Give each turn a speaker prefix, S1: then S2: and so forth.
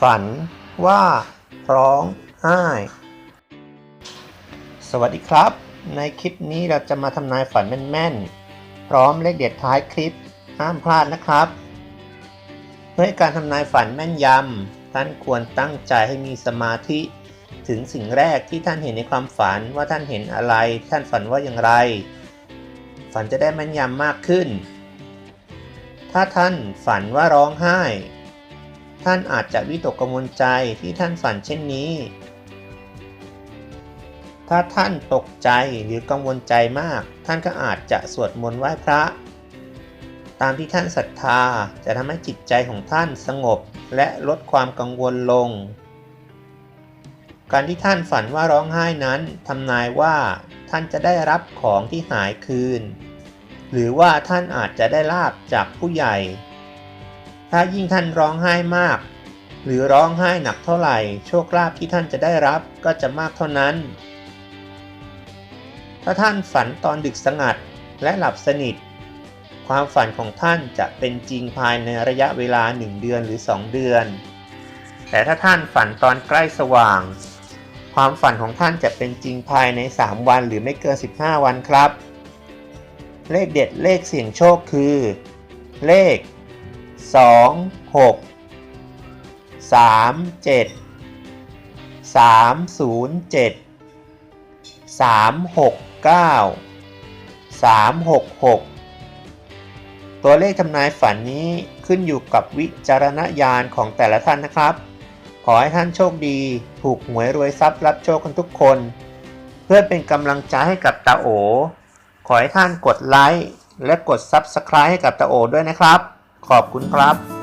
S1: ฝันว่าร้องไห้ สวัสดีครับ ในคลิปนี้เราจะมาทำนายฝันแม่นๆ พร้อมเลขเด็ดท้ายคลิป ห้ามพลาดนะครับ เพื่อให้การทำนายฝันแม่นยำ ท่านควรตั้งใจให้มีสมาธิ ถึงสิ่งแรกที่ท่านเห็นในความฝันว่าท่านเห็นอะไร ท่านฝันว่าอย่างไร ฝันจะได้แม่นยำมากขึ้น ถ้าท่านฝันว่าร้องไห้ ท่านอาจจะวิตกกังวลใจที่ท่านฝันเช่นนี้ ถ้าท่านตกใจหรือกังวลใจมาก ท่านก็อาจจะสวดมนต์ไหว้พระ ตามที่ท่านศรัทธาจะทำให้จิตใจของท่านสงบและลดความกังวลลง การที่ท่านฝันว่าร้องไห้นั้นทำนายว่าท่านจะได้รับของที่หายคืน หรือว่าท่านอาจจะได้ลาบจากผู้ใหญ่ ถ้ายิ่งท่านร้องไห้มาก หรือร้องไห้หนักเท่าไหร่ โชคลาภที่ท่านจะได้รับก็จะมากเท่านั้น ถ้าท่านฝันตอนดึกสงัดและหลับสนิท ความฝันของท่านจะเป็นจริงภายในระยะเวลา 1 เดือนหรือ 2 เดือน แต่ถ้าท่านฝันตอนใกล้สว่าง ความฝันของท่านจะเป็นจริงภายใน 3 วันหรือไม่เกิน 15 วันครับ เลขเด็ดเลขเสี่ยงโชคคือ เลข 2 6 3 7 3 0 7 3 6 9 3 6 6ตัวเลขทำนายฝันนี้ขึ้นอยู่กับวิจารณญาณของแต่ละท่านนะครับ ขอให้ท่านโชคดี ถูกหวยรวยทรัพย์รับโชคกันทุกคน เพื่อเป็นกำลังใจให้กับตาโอ ขอให้ท่านกดไลค์และกด Subscribe ให้กับตาโอด้วยนะครับ ขอบคุณครับ